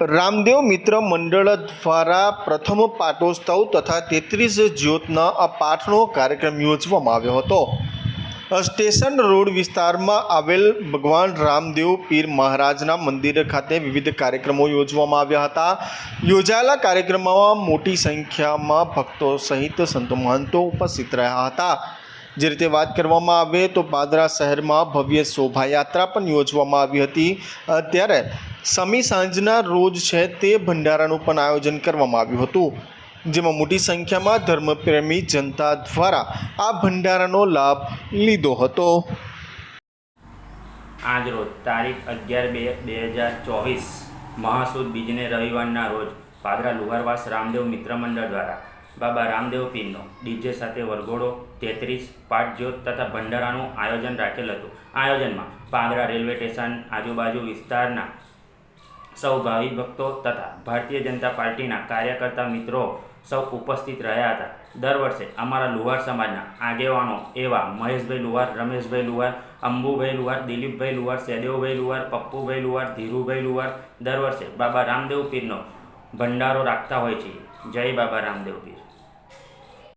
રામદેવ મિત્ર મંડળ દ્વારા પ્રથમ પાટોત્સવ તથા તેત્રીસ જ્યોતના આ પાઠનો કાર્યક્રમ યોજવામાં આવ્યો હતો. સ્ટેશન રોડ વિસ્તારમાં આવેલ ભગવાન રામદેવ પીર મહારાજના મંદિર ખાતે વિવિધ કાર્યક્રમો યોજવામાં આવ્યા હતા. યોજાયેલા કાર્યક્રમમાં મોટી સંખ્યામાં ભક્તો સહિત સંતો મહંતો ઉપસ્થિત રહ્યા હતા. જે રીતે વાત કરવામાં આવે તો પાદરા શહેરમાં ભવ્ય શોભાયાત્રા પણ યોજવામાં આવી હતી. ત્યારે સમી સાંજના રોજ છે તે ભંડારાનું પણ આયોજન કરવામાં આવ્યું હતું. જેમાં મોટી સંખ્યામાં ધર્મપ્રેમી જનતા દ્વારા આ ભંડારાનો લાભ લીધો હતો. આજ રોજ તારીખ અગિયાર બે બે હજાર ચોવીસ મહાસુદ બીજને રવિવારના રોજ પાદરા લુહારવાસ રામદેવ મિત્ર મંડળ દ્વારા બાબા રામદેવ પીરનો ડીજે સાથે વરઘોડો, તેત્રીસ પાટજ્યોત તથા ભંડારાનું આયોજન રાખેલ હતું. આયોજનમાં પાદરા રેલવે સ્ટેશન, આજુબાજુ વિસ્તારના સૌ ભાવિ ભક્તો તથા ભારતીય જનતા પાર્ટીના કાર્યકર્તા મિત્રો સૌ ઉપસ્થિત રહ્યા હતા. દર વર્ષે અમારા લુહાર સમાજના આગેવાનો એવા મહેશભાઈ લુહાર, રમેશભાઈ લુહાર, અંબુભાઈ લુહાર, દિલીપભાઈ લુહાર સહદેવભાઈ લુહાર, પપ્પુભાઈ લુહાર, ધીરુભાઈ લુહાર દર વર્ષે બાબા રામદેવ પીરનો ભંડારો રાખતા હોય છે. જય બાબા રામદેવ પીર.